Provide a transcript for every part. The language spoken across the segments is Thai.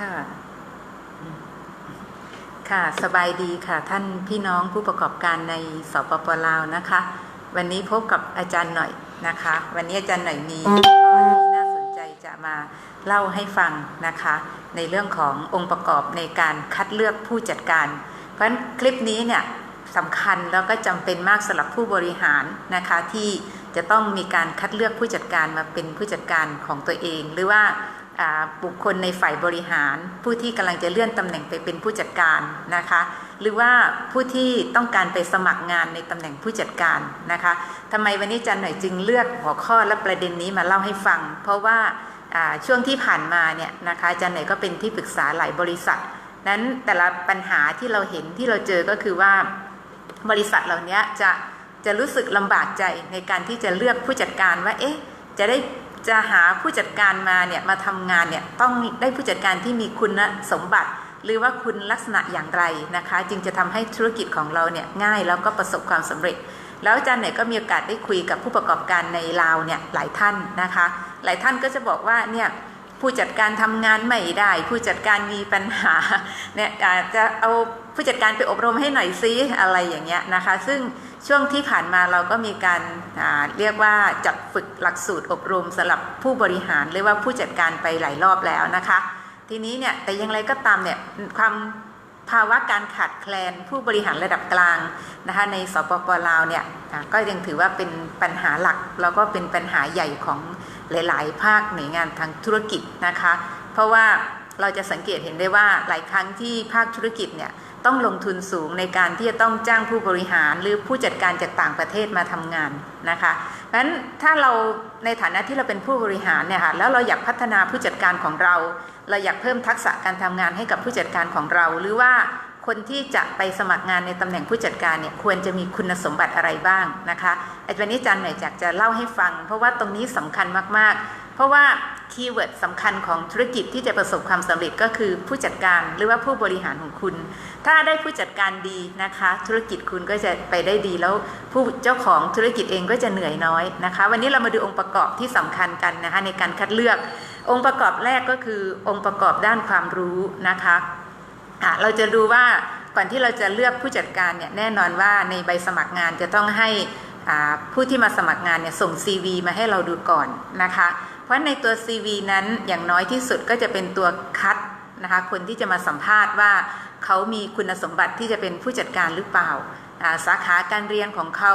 ค่ะ ค่ะ สบายดีค่ะ ท่านพี่น้องผู้ประกอบการในสปปลาวนะคะ วันนี้พบกับอาจารย์หน่อยนะคะ วันนี้อาจารย์หน่อยมีข้อที่น่าสนใจจะมาเล่าให้ฟังนะคะ ในเรื่องขององค์ประกอบในการคัดเลือกผู้จัดการ เพราะฉะนั้นคลิปนี้เนี่ยสำคัญแล้วก็จำเป็นมากสำหรับผู้บริหารนะคะที่จะต้องมีการคัดเลือกผู้จัดการมาเป็นผู้จัดการของตัวเอง หรือว่าอ่า บุคคลในฝ่ายบริหาร ผู้ที่กำลังจะเลื่อนตำแหน่งไปเป็นผู้จัดการนะคะ หรือว่าผู้ที่ต้องการไปสมัครงานในตำแหน่งผู้จัดการนะคะทำไมวันนี้จันหน่อยจึงเลือกหัวข้อและประเด็นนี้มาเล่าให้ฟัง เพราะว่าช่วงที่ผ่านมาเนี่ยนะคะจันหน่อยก็เป็นที่ปรึกษาหลายบริษัท นั้นแต่ละปัญหาที่เราเห็นที่เราเจอก็คือว่าบริษัทเหล่านี้จะจะรู้สึกลำบากใจในการที่จะเลือกผู้จัดการว่าเอ๊ะจะได้ จะหาผู้จัดการมาเนี่ยมาทำงานเนี่ยต้องได้ผู้จัดการที่มีคุณสมบัติ หรือว่าคุณลักษณะอย่างไรนะคะ จึงจะทำให้ธุรกิจของเราเนี่ยง่ายแล้วก็ประสบความสำเร็จ แล้วอาจารย์เนี่ยก็มีโอกาสได้คุยกับผู้ประกอบการในลาวเนี่ยหลายท่านนะคะ หลายท่านก็จะบอกว่าเนี่ย ผู้จัดการทำงานไม่ได้ ผู้จัดการมีปัญหาเนี่ยอาจจะเอาผู้จัดการไปอบรมให้หน่อยซิอะไรอย่างเงี้ยนะคะ ซึ่งช่วงที่ผ่านมาเราก็มีการอ่าเรียกว่าจัดฝึกหลักสูตรอบรมสำหรับผู้บริหาร หรือว่าผู้จัดการไปหลายรอบแล้วนะคะ ทีนี้เนี่ยแต่อยังไรก็ตามเนี่ยความภาวะการขาดแคลนผู้บริหารระดับกลางนะคะในสปปลาวเนี่ยก็ยังถือว่าเป็นปัญหาหลักแล้วก็เป็นปัญหาใหญ่ของ หลาย ๆ ภาคหน่วยงานทางธุรกิจนะคะ เพราะว่าเราจะสังเกตเห็นได้ว่าหลายครั้งที่ภาคธุรกิจเนี่ยต้องลงทุนสูงในการที่จะต้องจ้างผู้บริหารหรือผู้จัดการจากต่างประเทศมาทำงานนะคะเพราะฉะนั้นถ้าเราในฐานะที่เราเป็นผู้บริหารเนี่ยค่ะแล้วเราอยากพัฒนาผู้จัดการของเรา เราอยากเพิ่มทักษะการทำงานให้กับผู้จัดการของเรา หรือว่า คนที่จะไปสมัครงานในตำแหน่งผู้จัดการเนี่ยควรจะมีคุณสมบัติอะไรบ้างนะคะอาจารย์นิจันหน่อยอยากจะเล่าให้ฟัง เพราะว่าตรงนี้สำคัญมากๆ เพราะว่าคีย์เวิร์ดสำคัญของธุรกิจที่จะประสบความสำเร็จก็คือผู้จัดการหรือว่าผู้บริหารของคุณ ถ้าได้ผู้จัดการดีนะคะ ธุรกิจคุณก็จะไปได้ดีแล้วผู้เจ้าของธุรกิจเองก็จะเหนื่อยน้อยนะคะ วันนี้เรามาดูองค์ประกอบที่สำคัญกันนะคะในการคัดเลือก องค์ประกอบแรกก็คือองค์ประกอบด้านความรู้นะคะะเราจะดูว่าก่อนที่เราจะเลือกผู้จัดการเนี่ยแน่นอนว่าในใบสมัครงานจะต้องให้ผู้ที่มาสมัครงานเนี่ยส่ง CV มาให้เราดูก่อนนะคะ เพราะในตัว CV นั้นอย่างน้อยที่สุดก็จะเป็นตัวคัดนะคะคนที่จะมาสัมภาษณ์ว่าเขามีคุณสมบัติที่จะเป็นผู้จัดการหรือเปล่า สาขาการเรียนของเขา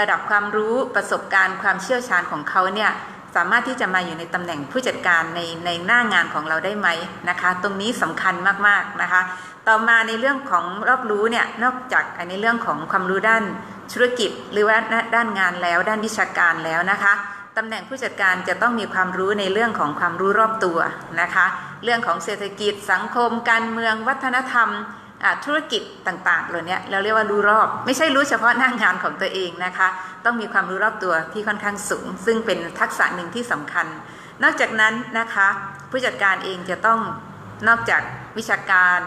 ระดับความรู้ประสบการณ์ความเชี่ยวชาญของเขาเนี่ย สามารถที่จะมาอยู่ในตำแหน่งผู้จัดการในในหน้างานของเราได้ไหมนะคะ ตรงนี้สำคัญมากๆนะคะ ต่อมาในเรื่องของรอบรู้เนี่ยนอกจากในเรื่องของความรู้ด้านธุรกิจ หรือว่าด้านงานแล้วด้านวิชาการแล้วนะคะตำแหน่งผู้จัดการจะต้องมีความรู้ในเรื่องของความรู้รอบตัวนะคะ เรื่องของเศรษฐกิจสังคม การเมืองวัฒนธรรม ธุรกิจต่างๆเหล่านี้เราเรียกว่ารู้รอบ ไม่ใช่รู้เฉพาะหน้างงานของตัวเองนะคะ ต้องมีความรู้รอบตัวที่ค่อนข้างสูง ซึ่งเป็นทักษะหนึ่งที่สำคัญ นอกจากนั้นนะคะ ผู้จัดการเองจะต้องนอกจากวิชาการ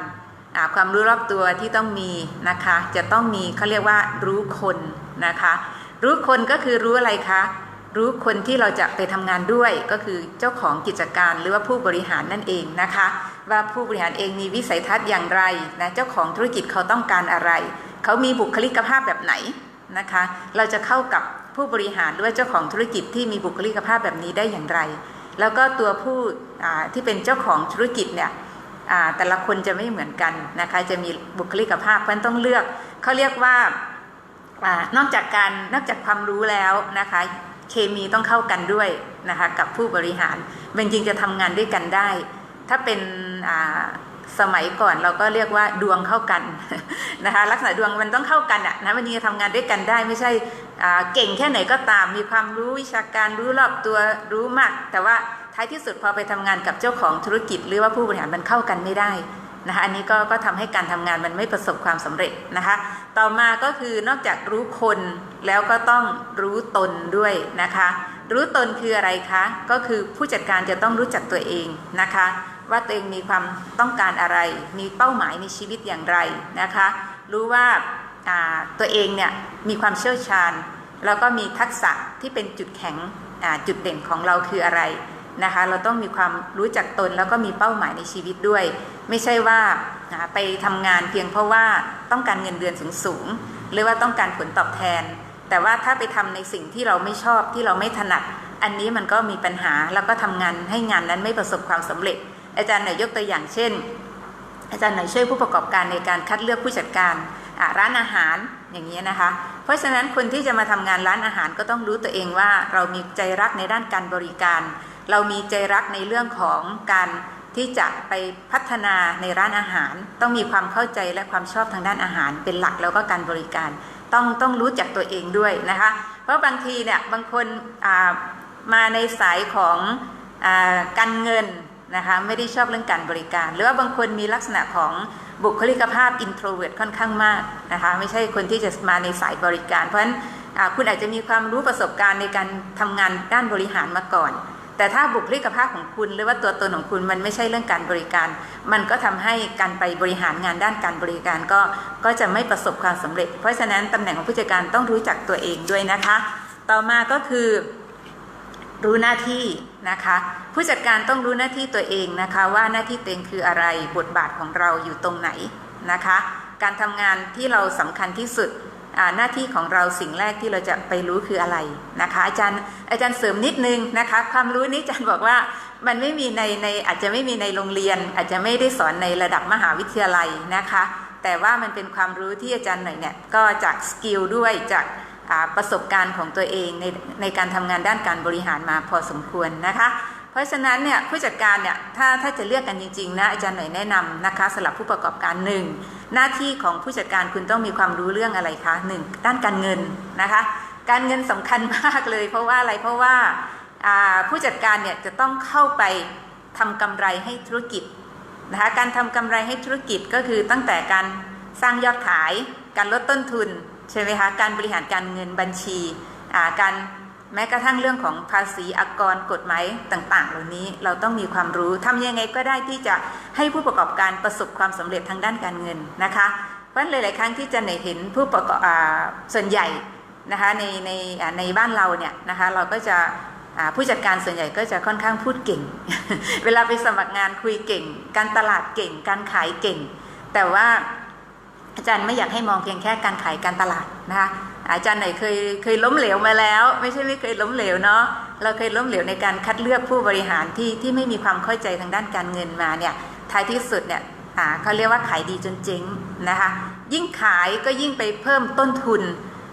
ความรู้รอบตัวที่ต้องมีนะคะ จะต้องมีเขาเรียกว่ารู้คนนะคะ รู้คนก็คือรู้อะไรคะ รู้คนที่เราจะไปทำงานด้วยก็คือเจ้าของกิจการหรือว่าผู้บริหารนั่นเองนะคะ ว่าผู้บริหารเองมีวิสัยทัศน์อย่างไรนะเจ้าของธุรกิจเขาต้องการอะไร เขามีบุคลิกภาพแบบไหนนะคะ เราจะเข้ากับผู้บริหารหรือว่าเจ้าของธุรกิจที่มีบุคลิกภาพแบบนี้ได้อย่างไร แล้วก็ตัวผู้ที่เป็นเจ้าของธุรกิจเนี่ยแต่ละคนจะไม่เหมือนกันนะคะจะมีบุคลิกภาพเพราะต้องเลือกเขาเรียกว่านอกจากการนอกจากความรู้แล้วนะคะ เคมีต้องเข้ากันด้วยนะคะกับผู้บริหารมันจริงจะทำงานด้วยกันได้ ถ้าเป็นสมัยก่อนเราก็เรียกว่าดวงเข้ากันนะคะลักษณะดวงมันต้องเข้ากันอะนะมันจริงจะทำงานด้วยกันได้ไม่ใช่เก่งแค่ไหนก็ตาม มีความรู้วิชาการรู้รอบตัวรู้มาก แต่ว่าท้ายที่สุดพอไปทำงานกับเจ้าของธุรกิจ หรือว่าผู้บริหารมันเข้ากันไม่ได้ นะคะอันนี้ก็ก็ทำให้การทำงานมันไม่ประสบความสำเร็จนะคะ ต่อมาก็คือนอกจากรู้คนแล้วก็ต้องรู้ตนด้วยนะคะ รู้ตนคืออะไรคะ ก็คือผู้จัดการจะต้องรู้จักตัวเองนะคะ ว่าตัวเองมีความต้องการอะไร มีเป้าหมายในชีวิตอย่างไรนะคะ รู้ว่าตัวเองเนี่ยมีความเชี่ยวชาญ แล้วก็มีทักษะที่เป็นจุดแข็งจุดเด่นของเราคืออะไร นะคะ เราต้องมีความรู้จักตนแล้วก็มีเป้าหมายในชีวิตด้วย ไม่ใช่ว่าไปทำงานเพียงเพราะว่าต้องการเงินเดือนสูงๆหรือว่าต้องการผลตอบแทน แต่ว่าถ้าไปทำในสิ่งที่เราไม่ชอบที่เราไม่ถนัด อันนี้มันก็มีปัญหาแล้วก็ทำงานให้งานนั้นไม่ประสบความสำเร็จ อาจารย์หน่อยยกตัวอย่างเช่น อาจารย์หน่อยช่วยผู้ประกอบการในการคัดเลือกผู้จัดการร้านอาหารอย่างนี้นะคะ เพราะฉะนั้นคนที่จะมาทำงานร้านอาหารก็ต้องรู้ตัวเองว่าเรามีใจรักในด้านการบริการ เรามีใจรักในเรื่องของการที่จะไปพัฒนาในร้านอาหาร ต้องมีความเข้าใจและความชอบทางด้านอาหาร เป็นหลักแล้วก็การบริการ ต้องต้องรู้จักตัวเองด้วยนะคะ เพราะบางทีเนี่ยบางคนามาในสายของอการเงินนะคะไม่ได้ชอบเรื่องการบริการ หรือว่าบางคนมีลักษณะของบุคลิกภาพ introvert ค่อนข้างมากนะคะไม่ใช่คนที่จะมาในสายบริการ เพราะฉะนั้นคุณอาจจะมีความรู้ประสบการณ์ในการทำงานด้านบริหารมาก่อน แต่ถ้าบุคลิกภาพของคุณหรือว่าตัวตนของคุณมันไม่ใช่เรื่องการบริการ มันก็ทำให้การไปบริหารงานด้านการบริการก็ก็จะไม่ประสบความสำเร็จ เพราะฉะนั้นตำแหน่งของผู้จัดการต้องรู้จักตัวเองด้วยนะคะ ต่อมาก็คือรู้หน้าที่นะคะ ผู้จัดการต้องรู้หน้าที่ตัวเองนะคะว่าหน้าที่ตัวเองคืออะไรบทบาทของเราอยู่ตรงไหนนะคะ การทำงานที่เราสำคัญที่สุด หน้าที่ของเราสิ่งแรกที่เราจะไปรู้คืออะไรนะคะอาจารย์อาจารย์เสริมนิดนึงนะคะ ความรู้นี้อาจารย์บอกว่ามันไม่มีในในอาจจะไม่มีในโรงเรียน อาจจะไม่ได้สอนในระดับมหาวิทยาลัยนะคะ แต่ว่ามันเป็นความรู้ที่อาจารย์หน่อยเนี่ยก็จากสกิลด้วยจากประสบการณ์ของตัวเองในในการทำงานด้านการบริหารมาพอสมควรนะคะ เพราะฉะนั้นเนี่ยผู้จัดการเนี่ยถ้าถ้าจะเลือกกันจริงๆนะอาจารย์หน่อยแนะนำนะคะสำหรับผู้ประกอบการหนึ่งหน้าที่ของผู้จัดการคุณต้องมีความรู้เรื่องอะไรคะหนึ่งด้านการเงินนะคะ การเงินสำคัญมากเลย เพราะว่าอะไรเพราะว่าผู้จัดการเนี่ยจะต้องเข้าไปทำกำไรให้ธุรกิจนะคะการทำกำไรให้ธุรกิจก็คือตั้งแต่การสร้างยอดขาย การลดต้นทุนใช่ไหมคะการบริหารการเงินบัญชีการ แม้กระทั่งเรื่องของภาษีอากรกฎหมายต่าง ๆ เหล่านี้เราต้องมีความรู้ทำยังไงก็ได้ที่จะให้ผู้ประกอบการประสบความสำเร็จทางด้านการเงินนะคะเพราะฉะนั้นหลาย ๆ ครั้งที่จะเห็นผู้ประกอบส่วนใหญ่นะคะในในในบ้านเราเนี่ยนะคะเราก็จะผู้จัดการส่วนใหญ่ก็จะค่อนข้างพูดเก่ง เวลาไปสมัครงานคุยเก่ง การตลาดเก่ง การขายเก่ง แต่ว่าอาจารย์ไม่อยากให้มองเพียงแค่การขายการตลาดนะคะ อาจารย์ไหนเคยเคยล้มเหลวมาแล้ว ไม่ใช่ไม่เคยล้มเหลวเนาะเราเคยล้มเหลวในการคัดเลือกผู้บริหารที่ที่ไม่มีความเข้าใจทางด้านการเงินมาเนี่ยท้ายที่สุดเนี่ยอ่าเขาเรียกว่าขายดีจนเจ๊งนะคะยิ่งขายก็ยิ่งไปเพิ่มต้นทุน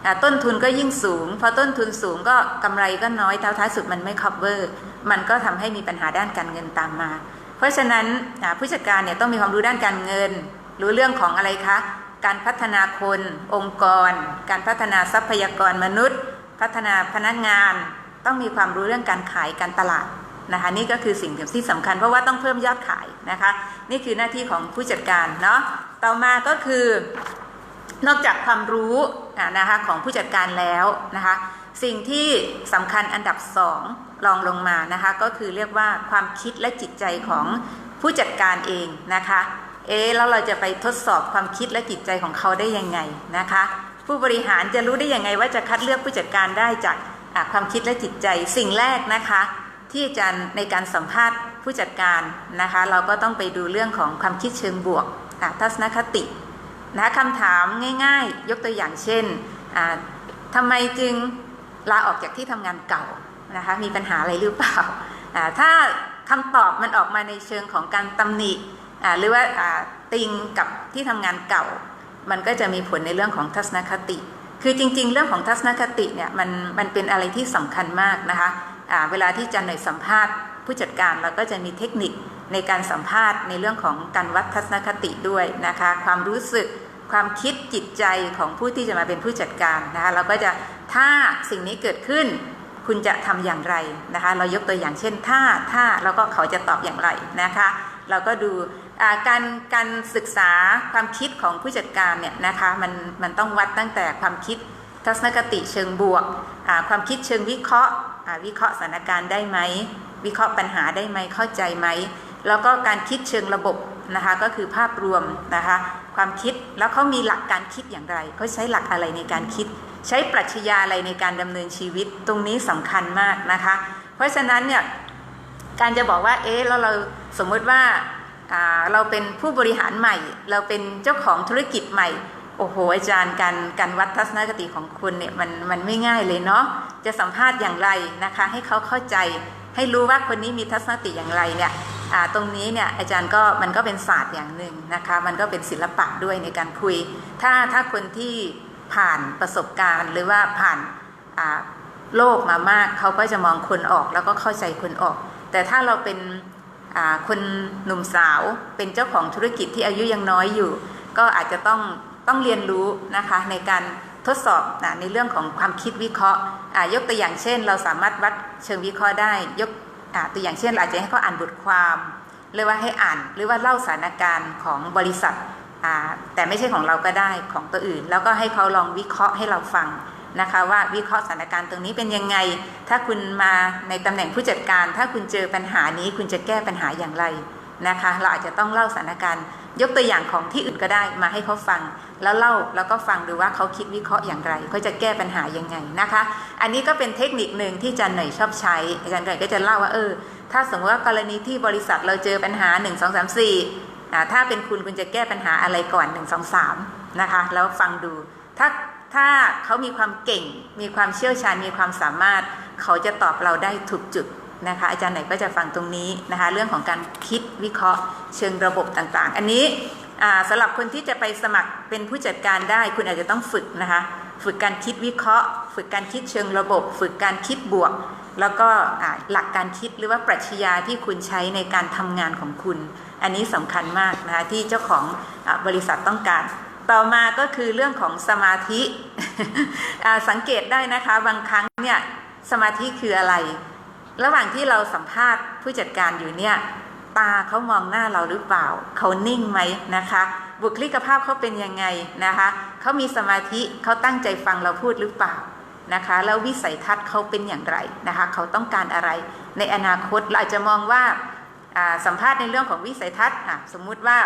อ่าต้นทุนก็ยิ่งสูงพอต้นทุนสูงก็กำไรก็น้อยท้ายท้ายสุดมันไม่ cover มันก็ทำให้มีปัญหาด้านการเงินตามมา เพราะฉะนั้นผู้จัดการเนี่ยต้องมีความรู้ด้านการเงิน รู้เรื่องของอะไรคะ การพัฒนาคน องค์กร การพัฒนาทรัพยากรมนุษย์ พัฒนาพนักงาน ต้องมีความรู้เรื่องการขายการตลาดนะคะนี่ก็คือสิ่งที่สำคัญเพราะว่าต้องเพิ่มยอดขายนะคะ นี่คือหน้าที่ของผู้จัดการเนาะต่อมาก็คือนอกจากความรู้นะคะของผู้จัดการแล้วนะคะ สิ่งที่สำคัญอันดับสองรองลงมานะคะ ก็คือเรียกว่าความคิดและจิตใจของผู้จัดการเองนะคะ เอ๊แล้วเราจะไปทดสอบความคิดและจิตใจของเขาได้ยังไงนะคะ ผู้บริหารจะรู้ได้ยังไงว่าจะคัดเลือกผู้จัดการได้จากความคิดและจิตใจ สิ่งแรกนะคะ ที่อาจารย์ในการสัมภาษณ์ผู้จัดการนะคะ เราก็ต้องไปดูเรื่องของความคิดเชิงบวกทัศนคตินะคำถามง่าย ๆ ยกตัวอย่างเช่นอ่าทำไมจึงลาออกจากที่ทำงานเก่านะคะมีปัญหาอะไรหรือเปล่าถ้าคำตอบมันออกมาในเชิงของการตำหนิ หรือว่าติงกับที่ทำงานเก่า มันก็จะมีผลในเรื่องของทัศนคติ คือจริง ๆ เรื่องของทัศนคติเนี่ยมันมันเป็นอะไรที่สำคัญมากนะคะเวลาที่จันหน่อยสัมภาษณ์ ผู้จัดการเราก็จะมีเทคนิคในการสัมภาษณ์ในเรื่องของการวัดทัศนคติด้วยนะคะ ความรู้สึกความคิดจิตใจของผู้ที่จะมาเป็นผู้จัดการนะคะเราก็จะถ้าสิ่งนี้เกิดขึ้น คุณจะทำอย่างไรนะคะ เรายกตัวอย่างเช่นถ้าถ้าแล้วก็เขาจะตอบอย่างไรนะคะ เราก็ดู การการศึกษาความคิดของผู้จัดการเนี่ยนะคะมันมันต้องวัดตั้งแต่ความคิดทัศนคติเชิงบวก ความคิดเชิงวิเคราะห์วิเคราะห์สถานการณ์ได้ไหม วิเคราะห์ปัญหาได้ไหมเข้าใจไหม แล้วก็การคิดเชิงระบบนะคะก็คือภาพรวมนะคะความคิดแล้วเขามีหลักการคิดอย่างไรเขาใช้หลักอะไรในการคิด ใช้ปรัชญาอะไรในการดำเนินชีวิตตรงนี้สำคัญมากนะคะ เพราะฉะนั้นเนี่ยการจะบอกว่าเอ๊ะแล้วเราสมมติว่า เราเป็นผู้บริหารใหม่ เราเป็นเจ้าของธุรกิจใหม่ โอ้โห อาจารย์การการวัดทัศนคติของคุณเนี่ยมันมันไม่ง่ายเลยเนาะจะสัมภาษณ์อย่างไรนะคะ ให้เขาเข้าใจให้รู้ว่าคนนี้มีทัศนคติอย่างไรเนี่ยตรงนี้เนี่ยอาจารย์ก็มันก็เป็นศาสตร์อย่างหนึ่งนะคะ มันก็เป็นศิลปะด้วยในการคุย ถ้าถ้าคนที่ผ่านประสบการณ์หรือว่าผ่านโลกมามากเขาก็จะมองคนออกแล้วก็เข้าใจคนออก แต่ถ้าเราเป็น คนหนุ่มสาวเป็นเจ้าของธุรกิจที่อายุยังน้อยอยู่ ก็อาจจะต้องต้องเรียนรู้นะคะในการทดสอบนะในเรื่องของความคิดวิเคราะห์ยกตัวอย่างเช่น เราสามารถวัดเชิงวิเคราะห์ได้ ยกตัวอย่างเช่นเราอาจจะให้เขาอ่านบทความหรือว่าให้อ่านหรือว่าเล่าสถานการณ์ของบริษัทแต่ไม่ใช่ของเราก็ได้ของตัวอื่น แล้วก็ให้เขาลองวิเคราะห์ให้เราฟัง นะคะว่าวิเคราะห์สถานการณ์ตรงนี้เป็นยังไง ถ้าคุณมาในตำแหน่งผู้จัดการ ถ้าคุณเจอปัญหานี้คุณจะแก้ปัญหาอย่างไรนะคะ เราอาจจะต้องเล่าสถานการณ์ ยกตัวอย่างของที่อื่นก็ได้มาให้เขาฟัง แล้วเล่าแล้วก็ฟังดูว่าเขาคิดวิเคราะห์อย่างไรเขาจะแก้ปัญหายังไงนะคะ อันนี้ก็เป็นเทคนิคหนึ่งที่อาจารย์หน่อยชอบใช้อาจารย์หน่อยก็จะเล่าว่าเออ ถ้าสมมติว่ากรณีที่บริษัทเราเจอปัญหา 1 2 3 4อ่าถ้าเป็นคุณคุณจะแก้ปัญหาอะไรก่อน 1 2 3นะคะแล้วฟังดูถ้า ถ้าเขามีความเก่ง มีความเชี่ยวชาญ มีความสามารถ เขาจะตอบเราได้ถูกจุดนะคะ อาจารย์ไหนก็จะฟังตรงนี้นะคะ เรื่องของการคิดวิเคราะห์ เชิงระบบต่างๆ อันนี้สำหรับคนที่จะไปสมัครเป็นผู้จัดการได้ คุณอาจจะต้องฝึกนะคะ ฝึกการคิดวิเคราะห์ ฝึกการคิดเชิงระบบ ฝึกการคิดบวก แล้วก็หลักการคิดหรือว่าปรัชญาที่คุณใช้ในการทำงานของคุณ อันนี้สำคัญมากนะคะที่เจ้าของอบริษัทต้องการ ต่อมาก็คือเรื่องของสมาธิสังเกตได้นะคะ บางครั้งเนี่ยสมาธิคืออะไร ระหว่างที่เราสัมภาษณ์ผู้จัดการอยู่เนี่ย ตาเขามองหน้าเราหรือเปล่า เขานิ่งไหมนะคะ บุคลิกภาพเขาเป็นยังไงนะคะเขามีสมาธิเขาตั้งใจฟังเราพูดหรือเปล่านะคะ แล้ววิสัยทัศน์เขาเป็นอย่างไรนะคะ เขาต้องการอะไร ในอนาคตเราอาจจะมองว่าสัมภาษณ์ในเรื่องของวิสัยทัศน์สมมุติว่า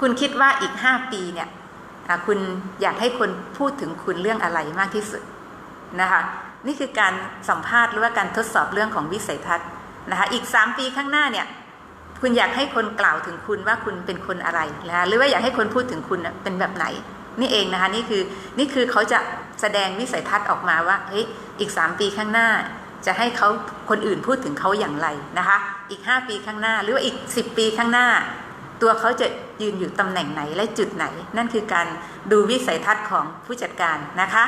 คุณคิดว่าอีก5ปีเนี่ยคุณอยากให้คนพูดถึงคุณเรื่องอะไรมากที่สุดนะคะนี่คือการสัมภาษณ์หรือว่าการทดสอบเรื่องของวิสัยทัศน์นะคะอีก 3 ปีข้างหน้าเนี่ยคุณอยากให้คนกล่าวถึงคุณว่าคุณเป็นคนอะไรนะคะหรือว่าอยากให้คนพูดถึงคุณเป็นแบบไหน นี่เองนะคะนี่คือนี่คือเขาจะแสดงวิสัยทัศน์ออกมาว่าเฮ้ยอีก 3 ปีข้างหน้า จะให้เขาคนอื่นพูดถึงเขาอย่างไรนะคะอีก 5 ปีข้างหน้าหรือว่าอีก 10 ปีข้างหน้า ตัวเขาจะยืนอยู่ตำแหน่งไหนและจุดไหน นั่นคือการดูวิสัยทัศน์ของผู้จัดการนะคะ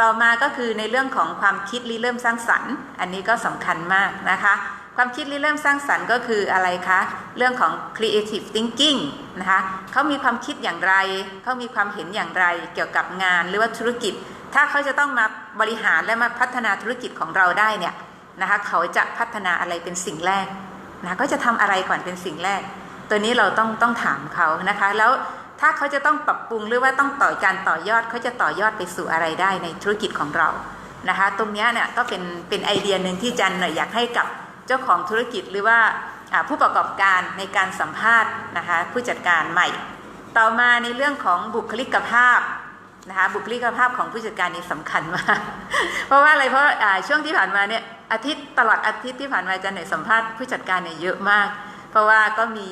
ต่อมาก็คือในเรื่องของความคิดริเริ่มสร้างสรรค์ อันนี้ก็สำคัญมากนะคะ ความคิดริเริ่มสร้างสรรค์ก็คืออะไรคะ เรื่องของ creative thinking นะคะเขามีความคิดอย่างไรเขามีความเห็นอย่างไรเกี่ยวกับงานหรือว่าธุรกิจ ถ้าเขาจะต้องมาบริหารและมาพัฒนาธุรกิจของเราได้เนี่ยนะคะเขาจะพัฒนาอะไรเป็นสิ่งแรกนะก็จะทำอะไรก่อนเป็นสิ่งแรก ตัวนี้เราต้องต้องถามเขานะคะ แล้วถ้าเขาจะต้องปรับปรุงหรือว่าต้องต่อการต่อยอดเขาจะต่อยอดไปสู่อะไรได้ในธุรกิจของเรานะคะ ตรงนี้เนี่ยก็เป็นเป็นไอเดียหนึ่งที่จันหน่อยอยากให้กับเจ้าของธุรกิจหรือว่าผู้ประกอบการในการสัมภาษณ์นะคะผู้จัดการใหม่ ต่อมาในเรื่องของบุคลิกภาพนะคะบุคลิกภาพของผู้จัดการนี่สำคัญมาก เพราะว่าอะไรเพราะช่วงที่ผ่านมาเนี่ยอาทิตย์ตลอดอาทิตย์ที่ผ่านมาจันหน่อยสัมภาษณ์ผู้จัดการเนี่ยเยอะมาก เพราะว่าก็มี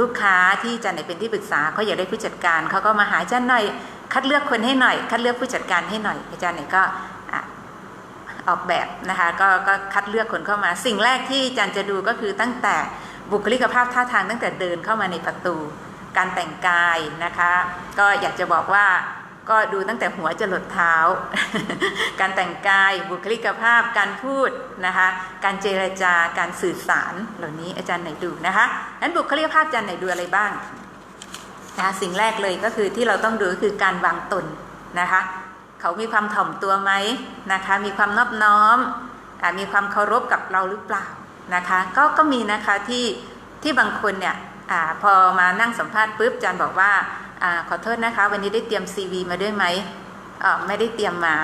ลูกค้าที่จันไหนเป็นที่ปรึกษาเขาอยากได้ผู้จัดการเขาก็มาหาจันหน่อย คัดเลือกคนให้หน่อย คัดเลือกผู้จัดการให้หน่อยอาจารย์ไหนก็ออกแบบนะคะกก็คัดเลือกคนเข้ามา สิ่งแรกที่จันจะดูก็คือตั้งแต่บุคลิกภาพท่าทางตั้งแต่เดินเข้ามาในประตู การแต่งกายนะคะ ก็อยากจะบอกว่า ก็ดูตั้งแต่หัวจรดเท้า การแต่งกายบุคลิกภาพ การพูดนะคะ การเจรจาการสื่อสารเหล่านี้อาจารย์ไหนดูนะคะนั้นบุคลิกภาพอาจารย์ไหนดูอะไรบ้างนะคะสิ่งแรกเลยก็คือที่เราต้องดูก็คือการวางตนนะคะ เขามีความถ่อมตัวไหมนะคะ มีความนอบน้อมมีความเคารพกับเราหรือเปล่านะคะ ก็ก็มีนะคะที่ที่บางคนเนี่ยอพอมานั่งสัมภาษณ์ปุ๊บอาจารย์บอกว่า อขอโทษนะคะ วันนี้ได้เตรียม CV มาด้วยไหมไม่ได้เตรียมมา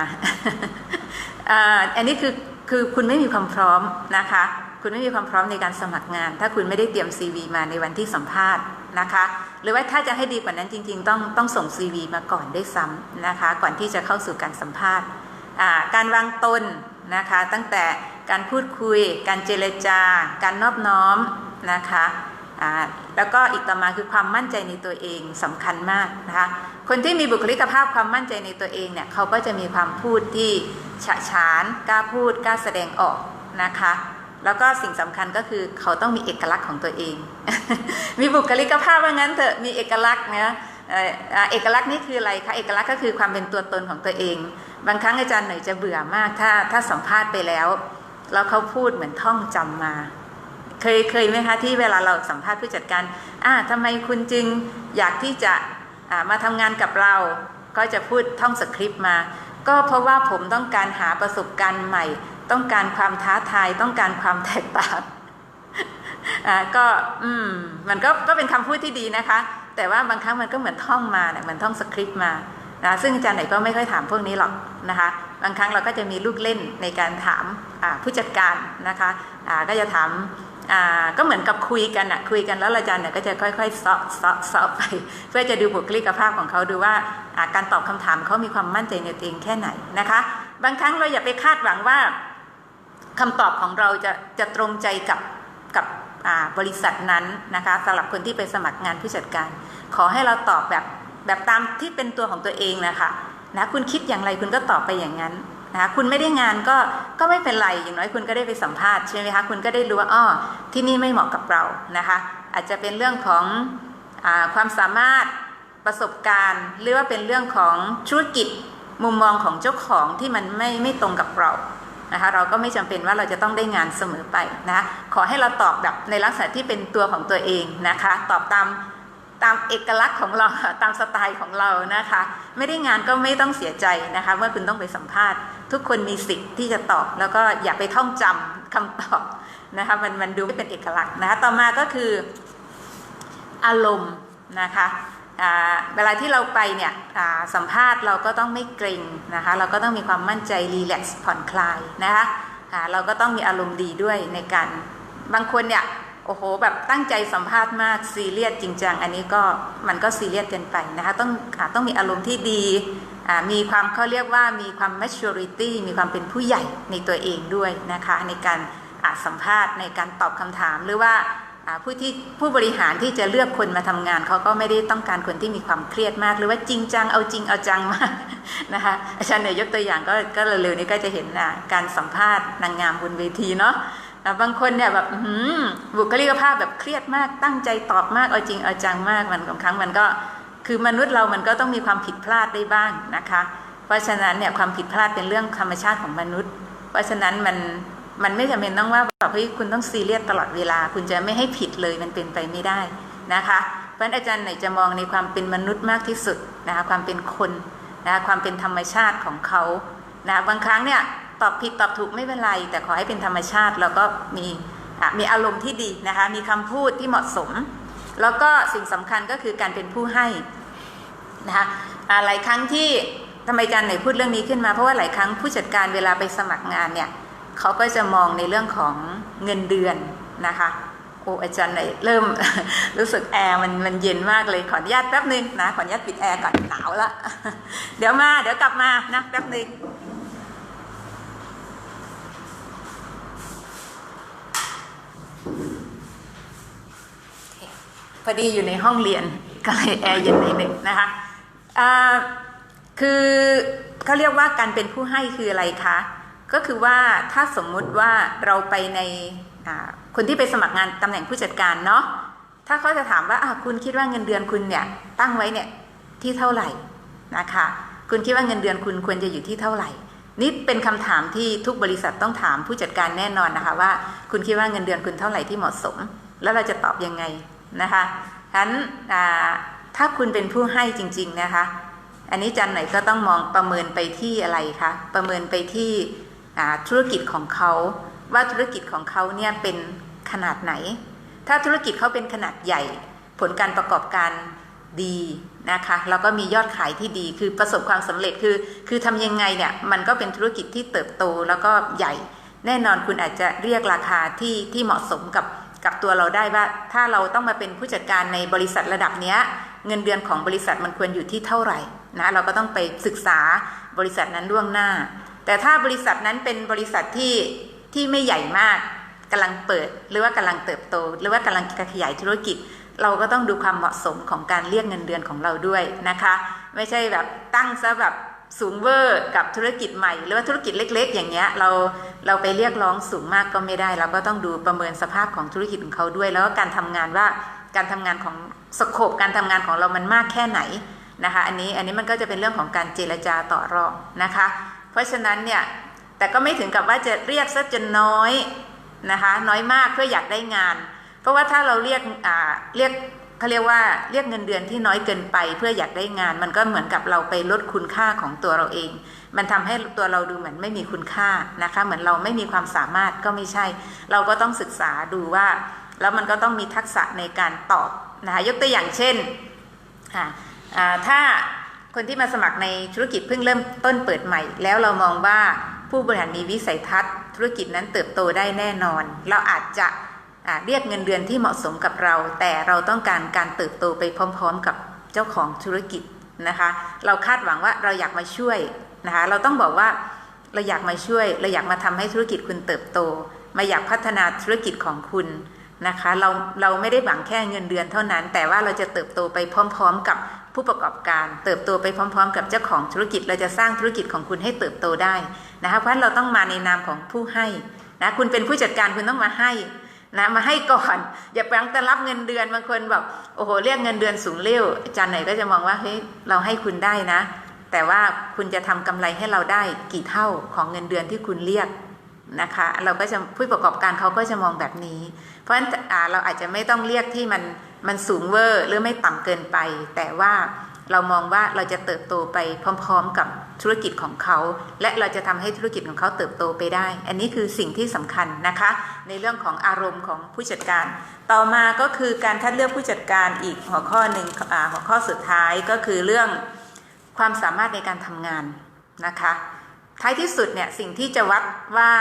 อันนี้คือคือคุณไม่มีความพร้อมนะคะ คุณไม่มีความพร้อมในการสมัครงาน ถ้าคุณไม่ได้เตรียม CV มาในวันที่สัมภาษณ์นะคะ หรือว่าถ้าจะให้ดีกว่านั้นจริง ๆ ต้องต้องส่ง CV มาก่อนได้ซ้ำนะคะ ก่อนที่จะเข้าสู่การสัมภาษณ์การวางตนนะคะ ตั้งแต่การพูดคุย การเจรจา การนอบน้อมนะคะ แล้วก็อีกต่อมาคือความมั่นใจในตัวเองสำคัญมากนะคะคนที่มีบุคลิกภาพความมั่นใจในตัวเองเนี่ยเขาก็จะมีความพูดที่ฉะฉานกล้าพูดกล้าแสดงออกนะคะแล้วก็สิ่งสำคัญก็คือเขาต้องมีเอกลักษณ์ของตัวเอง มีบุคลิกภาพว่างั้นเถอะมีเอกลักษณ์นะเอ่ออ่าเอกลักษณ์นี่คืออะไรคะเอกลักษณ์ก็คือความเป็นตัวตนของตัวเอง บางครั้งอาจารย์หน่อยจะเบื่อมากถ้าถ้าสัมภาษณ์ไปแล้ว แล้วเขาพูดเหมือนท่องจำมา เคยเคยไหมคะที่เวลาเราสัมภาษณ์ผู้จัดการอ่าทำไมคุณจึงอยากที่จะมาทำงานกับเรา ก็จะพูดท่องสคริปต์มา ก็เพราะว่าผมต้องการหาประสบการณ์ใหม่ ต้องการความท้าทาย ต้องการความแตกต่างอ่าก็อืมมันก็ก็เป็นคำพูดที่ดีนะคะ แต่ว่าบางครั้งมันก็เหมือนท่องมาเนี่ยเหมือนท่องสคริปต์มานะซึ่งอาจารย์ไหนก็ไม่ค่อยถามพวกนี้หรอกนะคะ บางครั้งเราก็จะมีลูกเล่นในการถามผู้จัดการนะคะอ่าก็จะถาม ก็เหมือนกับคุยกันอะคุยกันแล้วอาจารย์เนี่ยก็จะค่อยๆเซาะเซาะซาะไป เพื่อจะดูบุคลิกภาพของเขาดูว่าการตอบคำถามเขามีความมั่นใจในตัวเองแค่ไหนนะคะ บางครั้งเราอย่าไปคาดหวังว่าคำตอบของเราจะจะตรงใจกับกับบริษัทนั้นนะคะสำหรับคนที่ไปสมัครงานผู้จัดการ ขอให้เราตอบแบบแบบตามที่เป็นตัวของตัวเองนะคะนะคุณคิดอย่างไรคุณก็ตอบไปอย่างนั้น นะคะคุณไม่ได้งานก็ก็ไม่เป็นไรอย่างน้อยคุณก็ได้ไปสัมภาษณ์ใช่ไหมคะคุณก็ได้รู้ว่าอ้อที่นี่ไม่เหมาะกับเรานะคะอาจจะเป็นเรื่องของอความสามารถประสบการณ์ หรือว่าเป็นเรื่องของธุรกิจมุมมองของเจ้าของที่มันไม่ไม่ตรงกับเรานะคะเราก็ไม่จำเป็นว่าเราจะต้องได้งานเสมอไปนะขอให้เราตอบแบบในลักษณะที่เป็นตัวของตัวเองนะคะ ตอบตามตามเอกลักษณ์ของเราตามสไตล์ของเรานะคะ ไม่ได้งานก็ไม่ต้องเสียใจนะคะเมื่อคุณต้องไปสัมภาษณ์ ทุกคนมีสิทธิ์ที่จะตอบแล้วก็อย่าไปท่องจำคำตอบนะคะมันมันดูไม่เป็นเอกลักษณ์นะคะต่อมาก็คืออารมณ์นะคะอ่าเวลาที่เราไปเนี่ยอ่าสัมภาษณ์เราก็ต้องไม่เกรงนะคะ เราก็ต้องมีความมั่นใจรีแลกซ์ผ่อนคลายนะคะอ่าเราก็ต้องมีอารมณ์ดีด้วยในการบางคนเนี่ยโอ้โหแบบตั้งใจสัมภาษณ์มากซีเรียสจริงจังอันนี้ก็มันก็ซีเรียสเกินไปนะคะต้องอต้องมีอารมณ์ที่ดี มีความเขาเรียกว่ามีความ maturity มีความเป็นผู้ใหญ่ในตัวเองด้วยนะคะในการอ่าสัมภาษณ์ในการตอบคำถามหรือว่าผู้ที่ผู้บริหารที่จะเลือกคนมาทำงานเขาก็ไม่ได้ต้องการคนที่มีความเครียดมาก หรือว่าจริงจังเอาจริงเอาจังมากนะคะอาจารย์เนี่ยยกตัวอย่างก็ก็เร็วๆนี้ก็จะเห็นอะการสัมภาษณ์นางงามบนเวทีเนาะบางคนเนี่ยแบบบุคลิกภาพแบบเครียดมากตั้งใจตอบมากเอาจริงเอาจังมากมันบางครั้งมันก็ คือมนุษย์เรามันก็ต้องมีความผิดพลาดได้บ้างนะคะ เพราะฉะนั้นเนี่ยความผิดพลาดเป็นเรื่องธรรมชาติของมนุษย์ เพราะฉะนั้นมันมันไม่จำเป็นต้องว่าแบบเฮ้ยคุณต้องซีเรียสตลอดเวลา คุณจะไม่ให้ผิดเลยมันเป็นไปไม่ได้นะคะเพราะอาจารย์ไหนจะมองในความเป็นมนุษย์มากที่สุดนะคะความเป็นคนนะคะความเป็นธรรมชาติของเขานะบางครั้งเนี่ยตอบผิดตอบถูกไม่เป็นไร แต่ขอให้เป็นธรรมชาติแล้วก็มีมีอารมณ์ที่ดีนะคะมีคำพูดที่เหมาะสม แล้วก็สิ่งสำคัญก็คือการเป็นผู้ให้นะคะหลายครั้งที่ทำไมอาจารย์ไหนพูดเรื่องนี้ขึ้นมา เพราะว่าหลายครั้งผู้จัดการเวลาไปสมัครงานเนี่ยเขาก็จะมองในเรื่องของเงินเดือนนะคะโอ้อาจารย์ไหนเริ่มรู้สึกแอร์มันมันเย็นมากเลยขออนุญาตแป๊บนึงนะขออนุญาตปิดแอร์ก่อนหนาวละเดี๋ยวมาเดี๋ยวกลับมานะแป๊บนึง พอดีอยู่ในห้องเรียนก็เลยแอร์เย็นนิดนึงนะคะคือเขาเรียกว่าการเป็นผู้ให้คืออะไรคะ ก็คือว่าถ้าสมมุติว่าเราไปในคนที่ไปสมัครงานตำแหน่งผู้จัดการเนาะถ้าเขาจะถามว่าคุณคิดว่าเงินเดือนคุณเนี่ยตั้งไว้เนี่ยที่เท่าไหร่นะคะ คุณคิดว่าเงินเดือนคุณควรจะอยู่ที่เท่าไหร่ นี่เป็นคำถามที่ทุกบริษัทต้องถามผู้จัดการแน่นอนนะคะว่า คุณคิดว่าเงินเดือนคุณเท่าไหร่ที่เหมาะสม แล้วเราจะตอบยังไง นะคะฉะนั้นถ้าคุณเป็นผู้ให้จริง ๆนะคะ อันนี้จันไหนก็ต้องมองประเมินไปที่อะไรคะประเมินไปที่ธุรกิจของเขาว่าธุรกิจของเขาเนี่ยเป็นขนาดไหน ถ้าธุรกิจเขาเป็นขนาดใหญ่ ผลการประกอบการดีนะคะแล้วก็มียอดขายที่ดีคือประสบความสำเร็จคือ คือทำยังไงเนี่ยมันก็เป็นธุรกิจที่เติบโตแล้วก็ใหญ่ แน่นอนคุณอาจจะเรียกราคาที่ที่เหมาะสมกับ กับตัวเราได้ว่าถ้าเราต้องมาเป็นผู้จัดการในบริษัทระดับเนี้ยเงินเดือนของบริษัทมันควรอยู่ที่เท่าไหร่นะเราก็ต้องไปศึกษาบริษัทนั้นล่วงหน้า แต่ถ้าบริษัทนั้นเป็นบริษัทที่ที่ไม่ใหญ่มากกำลังเปิดหรือว่ากำลังเติบโต หรือว่ากำลังขยายธุรกิจ เราก็ต้องดูความเหมาะสมของการเรียกเงินเดือนของเราด้วยนะคะ ไม่ใช่แบบตั้งซะแบบ สูงเวอร์กับธุรกิจใหม่ หรือว่าธุรกิจเล็ก ๆ อย่างเงี้ยเราเราไปเรียกร้องสูงมากก็ไม่ได้ เราก็ต้องดูประเมินสภาพของธุรกิจของเขาด้วย แล้วก็การทำงานว่าการทำงานของสโคปการทำงานของเรามันมากแค่ไหนนะคะ อันนี้อันนี้มันก็จะเป็นเรื่องของการเจรจาต่อรองนะคะ เพราะฉะนั้นเนี่ยแต่ก็ไม่ถึงกับว่าจะเรียกซะจนน้อยนะคะ น้อยมากเพื่ออยากได้งาน เพราะว่าถ้าเราเรียกอ่าเรียก เขาเรียกว่าเรียกเงินเดือนที่น้อยเกินไป เพื่ออยากได้งาน มันก็เหมือนกับเราไปลดคุณค่าของตัวเราเอง มันทำให้ตัวเราดูเหมือนไม่มีคุณค่านะคะ เหมือนเราไม่มีความสามารถก็ไม่ใช่ เราก็ต้องศึกษาดูว่า แล้วมันก็ต้องมีทักษะในการตอบนะคะยกตัวอย่างเช่นอ่าอ่าถ้าคนที่มาสมัครในธุรกิจเพิ่งเริ่มต้นเปิดใหม่ แล้วเรามองว่าผู้บริหารมีวิสัยทัศน์ ธุรกิจนั้นเติบโตได้แน่นอน เราอาจจะ เรียกเงินเดือนที่เหมาะสมกับเรา แต่เราต้องการการเติบโตไปพร้อม ๆ กับเจ้าของธุรกิจนะคะ เราคาดหวังว่าเราอยากมาช่วยนะคะ เราต้องบอกว่าเราอยากมาช่วย เราอยากมาทำให้ธุรกิจคุณเติบโต มาอยากพัฒนาธุรกิจของคุณนะคะ เราเราไม่ได้หวังแค่เงินเดือนเท่านั้น แต่ว่าเราจะเติบโตไปพร้อม ๆ กับผู้ประกอบการ เติบโตไปพร้อม ๆ กับเจ้าของธุรกิจ เราจะสร้างธุรกิจของคุณให้เติบโตได้นะคะ เพราะเราต้องมาในนามของผู้ให้นะ คุณเป็นผู้จัดการคุณต้องมาให้ นะมาให้ก่อน อย่าไปตั้งแต่รับเงินเดือนบางคนแบบโอ้โหเรียกเงินเดือนสูงเร็วอาจารย์ไหนก็จะมองว่าเฮ้ยเราให้คุณได้นะ แต่ว่าคุณจะทำกำไรให้เราได้กี่เท่าของเงินเดือนที่คุณเรียกนะคะ เราก็จะผู้ประกอบการเขาก็จะมองแบบนี้ เพราะฉะนั้นเราอาจจะไม่ต้องเรียกที่มันมันสูงเวอร์หรือไม่ต่ำเกินไป แต่ว่า เรามองว่าเราจะเติบโตไปพร้อม ๆ กับธุรกิจของเขา และเราจะทำให้ธุรกิจของเขาเติบโตไปได้ อันนี้คือสิ่งที่สำคัญนะคะ ในเรื่องของอารมณ์ของผู้จัดการ ต่อมาก็คือการคัดเลือกผู้จัดการอีกหัวข้อหนึ่งหัวข้อสุดท้ายก็คือเรื่องความสามารถในการทำงานนะคะ ท้ายที่สุดเนี่ยสิ่งที่จะวัดว่า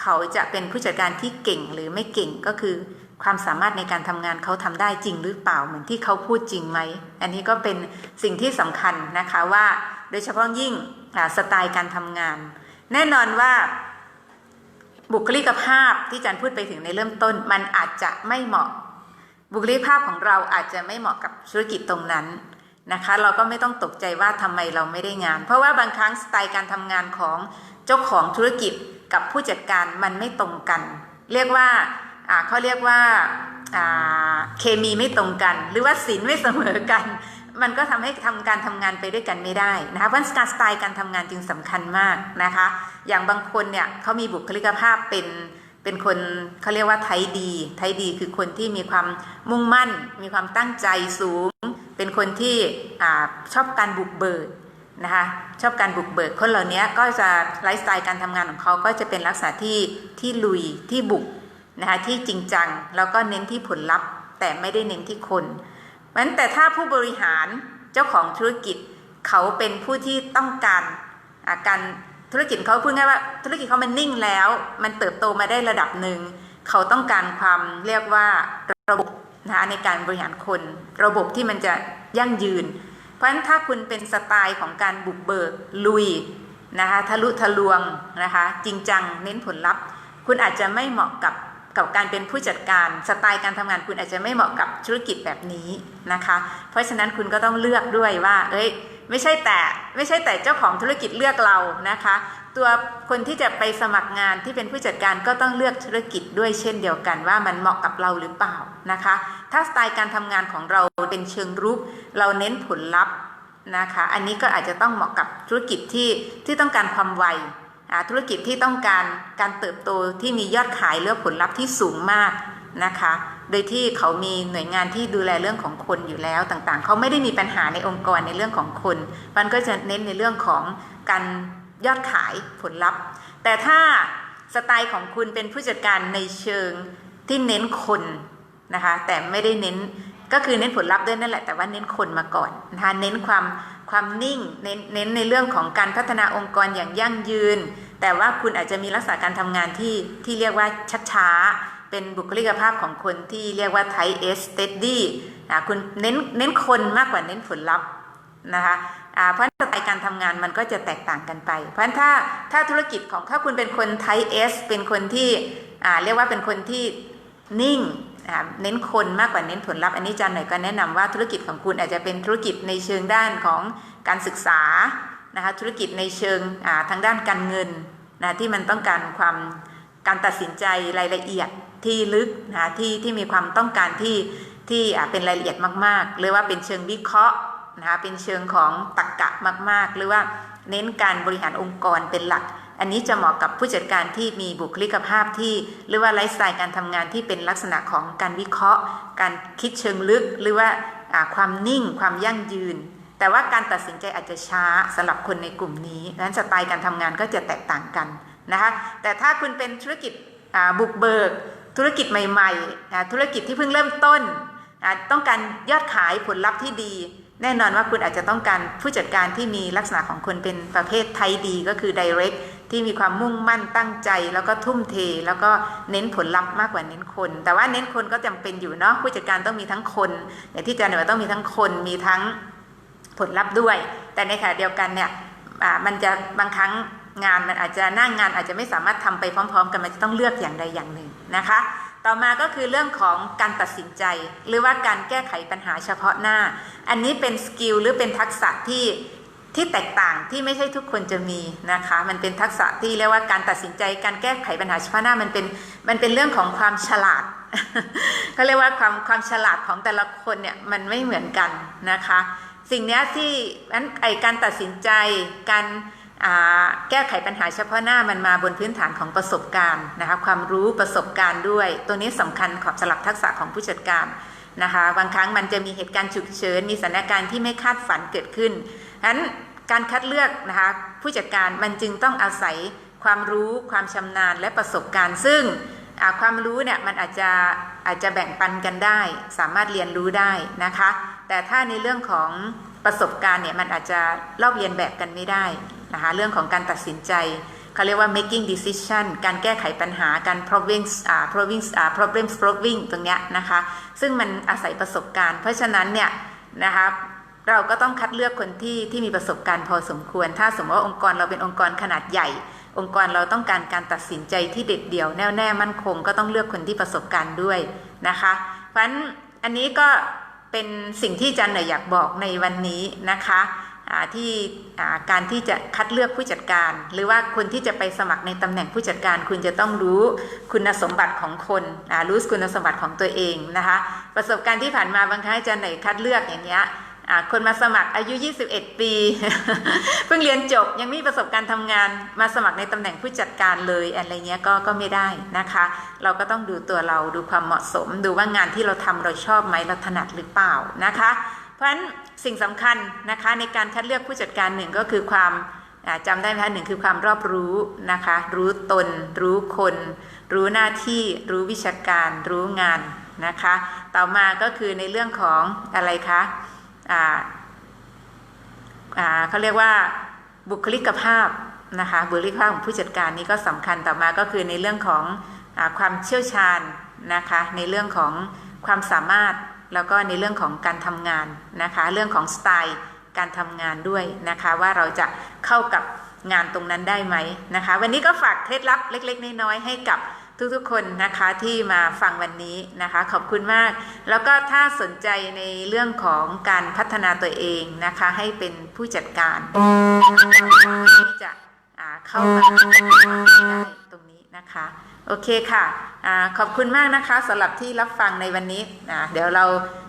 เขาจะเป็นผู้จัดการที่เก่งหรือไม่เก่งก็คือ ความสามารถในการทำงานเขาทำได้จริงหรือเปล่าเหมือนที่เขาพูดจริงไหม อันนี้ก็เป็นสิ่งที่สำคัญนะคะว่าโดยเฉพาะยิ่งสไตล์การทำงาน แน่นอนว่าบุคลิกภาพที่จารย์พูดไปถึงในเริ่มต้น มันอาจจะไม่เหมาะ บุคลิกภาพของเราอาจจะไม่เหมาะกับธุรกิจตรงนั้นนะคะ เราก็ไม่ต้องตกใจว่าทำไมเราไม่ได้งาน เพราะว่าบางครั้งสไตล์การทำงานของเจ้าของธุรกิจกับผู้จัดการมันไม่ตรงกัน เรียกว่า เขาเรียกว่าเคมีไม่ตรงกัน หรือว่าศีลไม่เสมอกัน มันก็ทำให้ทำการทำงานไปด้วยกันไม่ได้นะคะเพราะการสไตล์การทำงานจึงสำคัญมากนะคะ อย่างบางคนเนี่ยเขามีบุคลิกภาพเป็นเป็นคนเขาเรียกว่าไทยดี ไทยดีคือคนที่มีความมุ่งมั่น มีความตั้งใจสูง เป็นคนที่อชอบการบุกเบิกนะคะชอบการบุกเบิกคนเหล่านี้ก็จะไลฟ์สไตล์การทำงานของเขาก็จะเป็นลักษณะที่ที่ลุยที่บุก นะคะที่จริงจังแล้วก็เน้นที่ผลลัพธ์ แต่ไม่ได้เน้นที่คนเพราะฉะนั้นแต่ถ้าผู้บริหารเจ้าของธุรกิจเขาเป็นผู้ที่ต้องการการธุรกิจเขาพูดง่ายว่าธุรกิจเขามันนิ่งแล้ว มันเติบโตมาได้ระดับหนึ่งเขาต้องการความเรียกว่าระบบนะคะในการบริหารคน ระบบที่มันจะยั่งยืน เพราะฉะนั้นถ้าคุณเป็นสไตล์ของการบุกเบิกลุยนะคะทะลุทะลวงนะคะจริงจังเน้นผลลัพธ์ คุณอาจจะไม่เหมาะกับ กับการเป็นผู้จัดการสไตล์การทำงานคุณอาจจะไม่เหมาะกับธุรกิจแบบนี้นะคะ เพราะฉะนั้นคุณก็ต้องเลือกด้วยว่า เอ้ย ไม่ใช่แต่ไม่ใช่แต่เจ้าของธุรกิจเลือกเรานะคะ ตัวคนที่จะไปสมัครงานที่เป็นผู้จัดการก็ต้องเลือกธุรกิจด้วยเช่นเดียวกันว่ามันเหมาะกับเราหรือเปล่านะคะ ถ้าสไตล์การทำงานของเราเป็นเชิงรุก เราเน้นผลลัพธ์นะคะ อันนี้ก็อาจจะต้องเหมาะกับธุรกิจที่ที่ต้องการความไว ธุรกิจที่ต้องการการเติบโตที่มียอดขายเรื่อผลลัพธ์ที่สูงมากนะคะ โดยที่เขามีหน่วยงานที่ดูแลเรื่องของคนอยู่แล้วต่างๆ เขาไม่ได้มีปัญหาในองค์กรในเรื่องของคน มันก็จะเน้นในเรื่องของการยอดขายผลลัพธ์ แต่ถ้าสไตล์ของคุณเป็นผู้จัดการในเชิงที่เน้นคนนะคะ แต่ไม่ได้เน้น ก็คือเน้นผลลัพธ์ด้วยนั่นแหละแต่ว่าเน้นคนมาก่อนนะคะเน้นความความนิ่งเน้นเน้นในเรื่องของการพัฒนาองค์กรอย่างยั่งยืน แต่ว่าคุณอาจจะมีลักษณะการทำงานที่ที่เรียกว่าชัดช้าเป็นบุคลิกภาพของคนที่เรียกว่า type S steady อ่าคุณเน้นเน้นคนมากกว่าเน้นผลลัพธ์นะคะเพราะสไตล์การทำงานมันก็จะแตกต่างกันไป เพราะฉะนั้นถ้าถ้าธุรกิจของถ้าคุณเป็นคนไทเอสเป็นคนที่เรียกว่าเป็นคนที่นิ่ง อ่าเน้นคนมากกว่าเน้นผลลัพธ์อันนี้อาจารย์หน่อยก็แนะนำว่าธุรกิจของคุณอาจจะเป็นธุรกิจในเชิงด้านของการศึกษานะคะธุรกิจในเชิงทางด้านการเงินนะที่มันต้องการความการตัดสินใจรายละเอียดที่ลึกนะที่ที่มีความต้องการที่ที่เป็นรายละเอียดมากๆ หรือว่าเป็นเชิงวิเคราะห์นะคะเป็นเชิงของตรรกกะมาก ๆ หรือว่าเน้นการบริหารองค์กรเป็นหลัก อันนี้จะเหมาะกับผู้จัดการที่มีบุคลิกภาพที่ หรือว่าไลฟ์สไตล์การทำงานที่เป็นลักษณะของการวิเคราะห์ การคิดเชิงลึก หรือว่าความนิ่ง ความยั่งยืน แต่ว่าการตัดสินใจอาจจะช้าสำหรับคนในกลุ่มนี้ดังนั้นสไตล์การทำงานก็จะแตกต่างกันนะคะแต่ถ้าคุณเป็นธุรกิจบุกเบิก ธุรกิจใหม่ๆ ธุรกิจที่เพิ่งเริ่มต้น ต้องการยอดขายผลลัพธ์ที่ดี แน่นอนว่าคุณอาจจะต้องการผู้จัดการที่มีลักษณะของคนเป็นประเภทไทยดีก็คือ direct ที่มีความมุ่งมั่นตั้งใจ แล้วก็ทุ่มเท แล้วก็เน้นผลลัพธ์มากกว่าเน้นคน แต่ว่าเน้นคนก็จำเป็นอยู่เนาะผู้จัดการต้องมีทั้งคนอย่างที่อาจารย์บอกต้องมีทั้งคนมีทั้งผลลัพธ์ด้วย แต่ในขณะเดียวกันเนี่ยมันจะบางครั้งงานมันอาจจะหน้างงานอาจจะไม่สามารถทำไปพร้อม ๆ กันมันจะต้องเลือกอย่างใดอย่างหนึ่งนะคะ ต่อมาก็คือเรื่องของการตัดสินใจ หรือว่าการแก้ไขปัญหาเฉพาะหน้า อันนี้เป็นสกิลหรือเป็นทักษะที่ที่แตกต่างที่ไม่ใช่ทุกคนจะมีนะคะ มันเป็นทักษะที่เรียกว่าการตัดสินใจ การแก้ไขปัญหาเฉพาะหน้ามันเป็นมันเป็นเรื่องของความฉลาดเขาเรียกว่าความความฉลาดของแต่ละคนเนี่ยมันไม่เหมือนกันนะคะ สิ่งนี้ที่นั้นไอการตัดสินใจการ แก้ไขปัญหาเฉพาะหน้ามันมาบนพื้นฐานของประสบการณ์นะคะความรู้ประสบการณ์ด้วย ตัวนี้สำคัญของสำหรับทักษะของผู้จัดการนะคะบางครั้งมันจะมีเหตุการณ์ฉุกเฉินมีสถานการณ์ที่ไม่คาดฝันเกิดขึ้นฉะนั้นการคัดเลือกนะคะผู้จัดการมันจึงต้องอาศัยความรู้ความชำนาญและประสบการณ์ ซึ่งความรู้เนี่ยมันอาจจะอาจจะแบ่งปันกันได้ สามารถเรียนรู้ได้นะคะ แต่ถ้าในเรื่องของประสบการณ์เนี่ยมันอาจจะลอกเรียนแบบกันไม่ได้ นะคะเรื่องของการตัดสินใจเขาเรียกว่า making decision การแก้ไขปัญหาการ problem อ่า problem อ่า problem solving ตรงเนี้ยนะคะ ซึ่งมันอาศัยประสบการณ์ เพราะฉะนั้นเนี่ยนะคะเราก็ต้องคัดเลือกคนที่ที่มีประสบการณ์พอสมควร ถ้าสมมติว่าองค์กรเราเป็นองค์กรขนาดใหญ่ องค์กรเราต้องการการตัดสินใจที่เด็ดเดี่ยวแน่วแน่มั่นคง ก็ต้องเลือกคนที่ประสบการณ์ด้วยนะคะ เพราะฉะนั้นอันนี้ก็เป็นสิ่งที่จันหน่อยอยากบอกในวันนี้นะคะ ที่การที่จะคัดเลือกผู้จัดการ หรือว่าคนที่จะไปสมัครในตำแหน่งผู้จัดการ คุณจะต้องรู้คุณสมบัติของคนรู้คุณสมบัติของตัวเองนะคะประสบการณ์ที่ผ่านมาบางครั้งอาจารย์หนคัดเลือกอย่างเงี้ยคนมาสมัครอายุ 21 ปี เพิ่งเรียนจบยังไม่มีประสบการณ์ทำงาน มาสมัครในตำแหน่งผู้จัดการเลยอะไรเงี้ยก็ก็ไม่ได้นะคะ เราก็ต้องดูตัวเราดูความเหมาะสม ดูว่างานที่เราทำเราชอบไหมเราถนัดหรือเปล่านะคะ เพราะฉะนั้น สิ่งสำคัญนะคะในการคัดเลือกผู้จัดการหนึ่งก็คือความอ่าจำได้ไหมคะหนึ่งคือความรอบรู้นะคะ รู้ตน รู้คน รู้หน้าที่ รู้วิชาการ รู้งานนะคะ ต่อมาก็คือในเรื่องของอะไรคะอ่าอ่าเขาเรียกว่าบุคลิกภาพนะคะบุคลิกภาพของผู้จัดการนี้ก็สำคัญต่อมาก็คือในเรื่องของอความเชี่ยวชาญนะคะ ในเรื่องของความสามารถ แล้วก็ในเรื่องของการทำงานนะคะ เรื่องของสไตล์การทำงานด้วยนะคะ ว่าเราจะเข้ากับงานตรงนั้นได้ไหมนะคะ วันนี้ก็ฝากเคล็ดลับเล็ก ๆ น้อยๆให้กับทุกๆคนนะคะที่มาฟังวันนี้นะคะ ขอบคุณมาก แล้วก็ถ้าสนใจในเรื่องของการพัฒนาตัวเองนะคะ ให้เป็นผู้จัดการที่จะเข้ามาได้ตรงนี้นะคะ โอเคค่ะ อขอบคุณมากนะคะสำหรับที่รับฟังในวันนี้นะเดี๋ยวเรา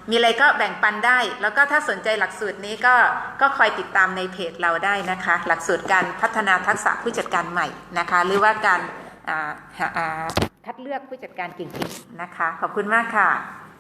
มีอะไรก็แบ่งปันได้ แล้วก็ถ้าสนใจหลักสูตรนี้ก็ก็คอยติดตามในเพจเราได้นะคะ หลักสูตรการพัฒนาทักษะผู้จัดการใหม่นะคะ หรือว่าการคัดเลือกผู้จัดการเก่งๆนะคะ ขอบคุณมากค่ะ